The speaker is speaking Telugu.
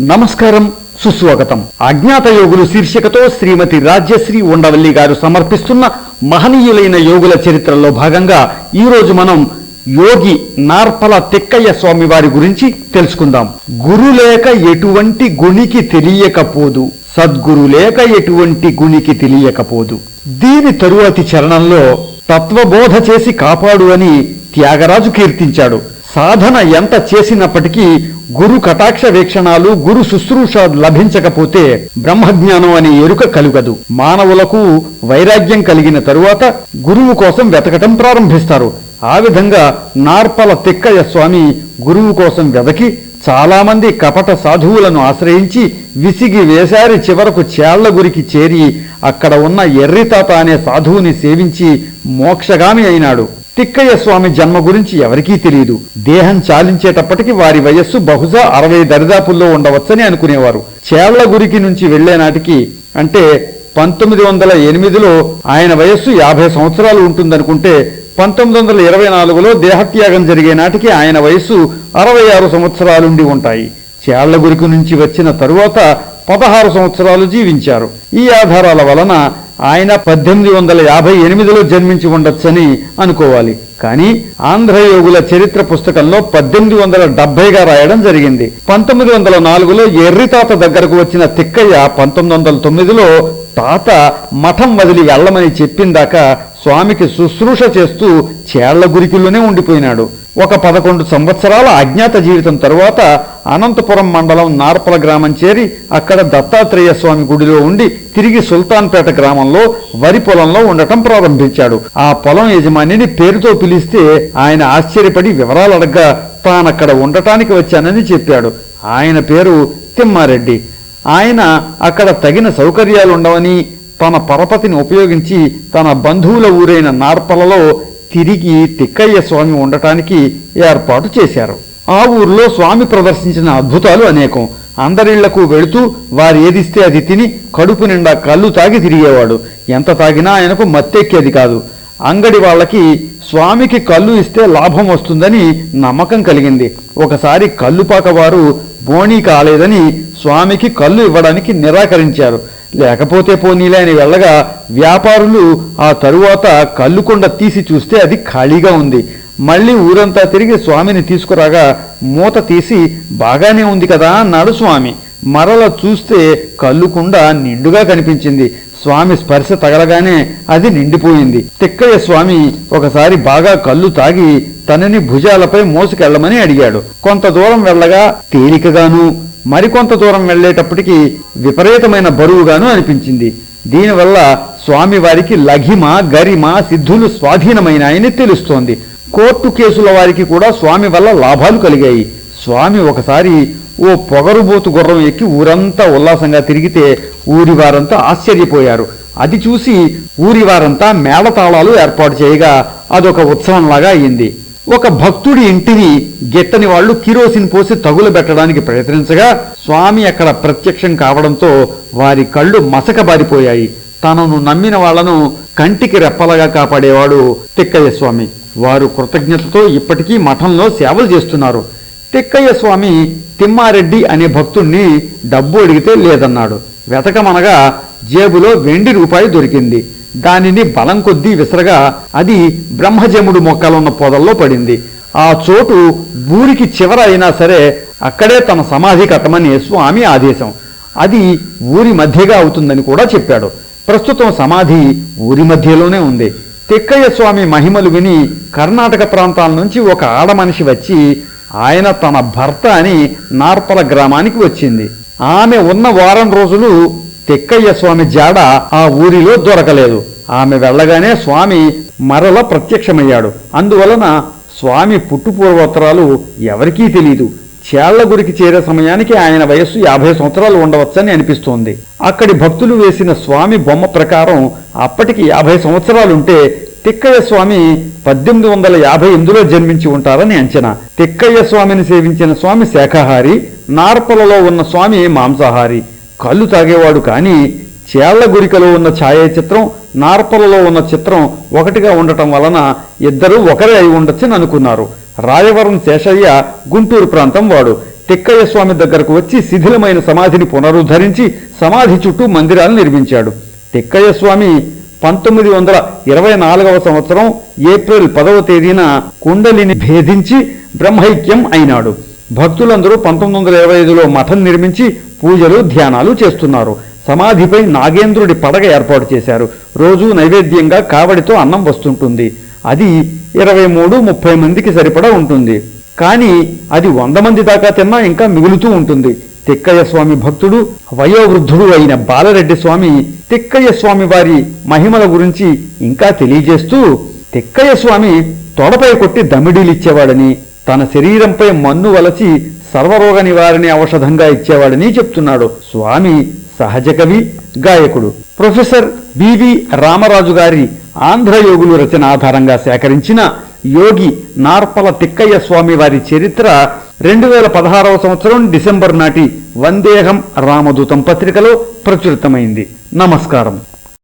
నమస్కారం సుస్వాగతం. అజ్ఞాత యోగులు శీర్షికతో శ్రీమతి రాజ్యశ్రీ ఉండవల్లి గారు సమర్పిస్తున్న మహనీయులైన యోగుల చరిత్రలో భాగంగా ఈరోజు మనం యోగి నార్పల తిక్కయ్య స్వామి వారి గురించి తెలుసుకుందాం. గురు లేక ఎటువంటి గుణికి తెలియకపోదు. సద్గురు లేక ఎటువంటి గుణికి తెలియకపోదు. దీని తరువాతి చరణంలో తత్వబోధ చేసి కాపాడు అని త్యాగరాజు కీర్తించాడు. సాధన ఎంత చేసినప్పటికీ గురు కటాక్ష వీక్షణాలు గురు శుశ్రూష లభించకపోతే బ్రహ్మజ్ఞానం అనే ఎరుక కలుగదు. మానవులకు వైరాగ్యం కలిగిన తరువాత గురువు కోసం వెతకటం ప్రారంభిస్తారు. ఆ విధంగా నార్పల తిక్కయ్య స్వామి గురువు కోసం వెదకి చాలామంది కపట సాధువులను ఆశ్రయించి విసిగి వేసారి చివరకు చేళ్ళ గురికి చేరి అక్కడ ఉన్న ఎర్రితాత అనే సాధువుని సేవించి మోక్షగామి అయినాడు. తిక్కయ్య స్వామి జన్మ గురించి ఎవరికీ తెలియదు. దేహం చాలించేటప్పటికి వారి వయస్సు బహుశా అరవై దరిదాపుల్లో ఉండవచ్చని అనుకునేవారు. చేళ్ళ గురికి నుంచి వెళ్ళే నాటికి అంటే పంతొమ్మిది వందల ఎనిమిదిలో ఆయన వయస్సు యాభై సంవత్సరాలు ఉంటుందనుకుంటే పంతొమ్మిది వందల ఇరవై నాలుగులో దేహత్యాగం జరిగే నాటికి ఆయన వయస్సు అరవై ఆరు సంవత్సరాలుండి ఉంటాయి. చేళ్ళ గురికి నుంచి వచ్చిన తరువాత పదహారు సంవత్సరాలు జీవించారు. ఈ ఆధారాల వలన ఆయన పద్దెనిమిది వందల యాభై ఎనిమిదిలో జన్మించి ఉండొచ్చని అనుకోవాలి. కానీ ఆంధ్రయోగుల చరిత్ర పుస్తకంలో పద్దెనిమిది వందల డెబ్బైగా రాయడం జరిగింది. పంతొమ్మిది వందల నాలుగులో ఎర్రితాత దగ్గరకు వచ్చిన తిక్కయ్య పంతొమ్మిది వందల తొమ్మిదిలో తాత మఠం వదిలి వెళ్ళమని చెప్పిందాక స్వామికి శుశ్రూష చేస్తూ చేళ్ళ గురికిలోనే ఉండిపోయినాడు. ఒక పదకొండు సంవత్సరాల అజ్ఞాత జీవితం తరువాత అనంతపురం మండలం నార్పల గ్రామం చేరి అక్కడ దత్తాత్రేయ స్వామి గుడిలో ఉండి తిరిగి సుల్తాన్పేట గ్రామంలో వరి పొలంలో ఉండటం ప్రారంభించాడు. ఆ పొలం యజమానిని పేరుతో పిలిస్తే ఆయన ఆశ్చర్యపడి వివరాలు అడగ్గా తానక్కడ ఉండటానికి వచ్చానని చెప్పాడు. ఆయన పేరు తిమ్మారెడ్డి. ఆయన అక్కడ తగిన సౌకర్యాలు ఉండవని తన పరపతిని ఉపయోగించి తన బంధువుల ఊరైన నార్పలలో తిరిగి తిక్కయ్య స్వామి ఉండటానికి ఏర్పాటు చేశారు. ఆ ఊర్లో స్వామి ప్రదర్శించిన అద్భుతాలు అనేకం. అందరిళ్ళకు వెళుతూ వారు ఏదిస్తే అది తిని కడుపు నిండా కళ్ళు తాగి తిరిగేవాడు. ఎంత తాగినా ఆయనకు మత్తెక్కేది కాదు. అంగడి వాళ్ళకి స్వామికి కళ్ళు ఇస్తే లాభం వస్తుందని నమ్మకం కలిగింది. ఒకసారి కళ్ళుపాక వారు బోణీ కాలేదని స్వామికి కళ్ళు ఇవ్వడానికి నిరాకరించారు. లేకపోతే పోనీలే అని వెళ్ళగా వ్యాపారులు ఆ తరువాత కళ్ళుకొండ తీసి చూస్తే అది ఖాళీగా ఉంది. మళ్ళీ ఊరంతా తిరిగి స్వామిని తీసుకురాగా మూత తీసి బాగానే ఉంది కదా అన్నాడు స్వామి. మరల చూస్తే కళ్ళుకుండా నిండుగా కనిపించింది. స్వామి స్పర్శ తగలగానే అది నిండిపోయింది. తిక్కయ్య స్వామి ఒకసారి బాగా కళ్ళు తాగి తనని భుజాలపై మోసుకెళ్ళమని అడిగాడు. కొంత దూరం వెళ్ళగా తేలికగాను మరికొంత దూరం వెళ్ళేటప్పటికి విపరీతమైన బరువుగాను అనిపించింది. దీనివల్ల స్వామి వారికి లఘిమ గరిమ సిద్ధులు స్వాధీనమైనాయని తెలుస్తోంది. కోర్టు కేసుల వారికి కూడా స్వామి వల్ల లాభాలు కలిగాయి. స్వామి ఒకసారి ఓ పొగరుబోతు గుర్రం ఎక్కి ఊరంతా ఉల్లాసంగా తిరిగితే ఊరి వారంతా ఆశ్చర్యపోయారు. అది చూసి ఊరి వారంతా మేళతాళాలు ఏర్పాటు చేయగా అదొక ఉత్సవంలాగా అయింది. ఒక భక్తుడి ఇంటిని గిట్టని వాళ్ళు కిరోసిన్ పోసి తగులబెట్టడానికి ప్రయత్నించగా స్వామి అక్కడ ప్రత్యక్షం కావడంతో వారి కళ్ళు మసకబారిపోయాయి తనను నమ్మిన వాళ్ళను కంటికి రెప్పలగా కాపాడేవాడు తిక్కయ్య స్వామి. వారు కృతజ్ఞతతో ఇప్పటికీ మఠంలో సేవలు చేస్తున్నారు. తిక్కయ్య స్వామి తిమ్మారెడ్డి అనే భక్తుణ్ణి డబ్బు అడిగితే లేదన్నాడు. వెతకమనగా జేబులో వెండి రూపాయి దొరికింది. దానిని బలం కొద్దీ విసరగా అది బ్రహ్మజముడు మొక్కలున్న పొదల్లో పడింది. ఆ చోటు ఊరికి చివర అయినా సరే అక్కడే తన సమాధి కట్టమని స్వామి ఆదేశం. అది ఊరి మధ్యగా అవుతుందని కూడా చెప్పాడు. ప్రస్తుతం సమాధి ఊరి మధ్యలోనే ఉంది. తిక్కయ్య స్వామి మహిమలు విని కర్ణాటక ప్రాంతాల నుంచి ఒక ఆడమనిషి వచ్చి ఆయన తన భర్త అని నార్పల గ్రామానికి వచ్చింది. ఆమె ఉన్న వారం రోజులు తిక్కయ్య స్వామి జాడ ఆ ఊరిలో దొరకలేదు. ఆమె వెళ్ళగానే స్వామి మరల ప్రత్యక్షమయ్యాడు. అందువలన స్వామి పుట్టుపూర్వోత్తరాలు ఎవరికీ తెలియదు చేళ్ళ గురికి చేరే సమయానికి ఆయన వయస్సు యాభై సంవత్సరాలు ఉండవచ్చని అనిపిస్తోంది. అక్కడి భక్తులు వేసిన స్వామి బొమ్మ ప్రకారం అప్పటికి యాభై సంవత్సరాలుంటే తిక్కయ్య స్వామి పద్దెనిమిది వందల యాభై ఎనిమిదిలో జన్మించి ఉంటారని అంచనా. తిక్కయ్య స్వామిని సేవించిన స్వామి శాఖాహారి నార్పలలో ఉన్న స్వామి మాంసాహారి. కళ్ళు తాగేవాడు కానీ చేళ్ళ గురికలో ఉన్న ఛాయాచిత్రం నార్పలలో ఉన్న చిత్రం ఒకటిగా ఉండటం వలన ఇద్దరూ ఒకరే అయి ఉండొచ్చని అనుకున్నారు. రాయవరం శేషయ్య గుంటూరు ప్రాంతం వాడు. తిక్కయ్య స్వామి దగ్గరకు వచ్చి శిథిలమైన సమాధిని పునరుద్ధరించి సమాధి చుట్టూ మందిరాలు నిర్మించాడు. తిక్కయ్య స్వామి పంతొమ్మిది వందల ఇరవై నాలుగవ సంవత్సరం ఏప్రిల్ పదవ తేదీన కుండలిని భేదించి బ్రహ్మైక్యం అయినాడు. భక్తులందరూ పంతొమ్మిది వందల ఇరవై ఐదులో మఠం నిర్మించి పూజలు ధ్యానాలు చేస్తున్నారు. సమాధిపై నాగేంద్రుడి పడగ ఏర్పాటు చేశారు. రోజు నైవేద్యంగా కావడితో అన్నం వస్తుంటుంది. అది ఇరవై మూడు ముప్పై మందికి సరిపడా ఉంటుంది. కానీ అది వంద మంది దాకా తిన్నా ఇంకా మిగులుతూ ఉంటుంది. తిక్కయ్య స్వామి భక్తుడు వయోవృద్ధుడు అయిన బాలరెడ్డి స్వామి తిక్కయ్య స్వామి వారి మహిమల గురించి ఇంకా తెలియజేస్తూ తిక్కయ్య స్వామి తొడపై కొట్టి దమిడీలిచ్చేవాడని తన శరీరంపై మన్ను వలచి సర్వరోగ నివారణ ఔషధంగా ఇచ్చేవాడని చెప్తున్నాడు స్వామి సహజ కవి గాయకుడు. ప్రొఫెసర్ బివి రామరాజు గారి ఆంధ్రయోగులు రచన ఆధారంగా సేకరించిన యోగి నార్పల తిక్కయ్య స్వామి వారి చరిత్ర రెండు వేల పదహారవ సంవత్సరం డిసెంబర్ నాటి వందేహం రామదూతం పత్రికలో ప్రచురితమైంది. నమస్కారం.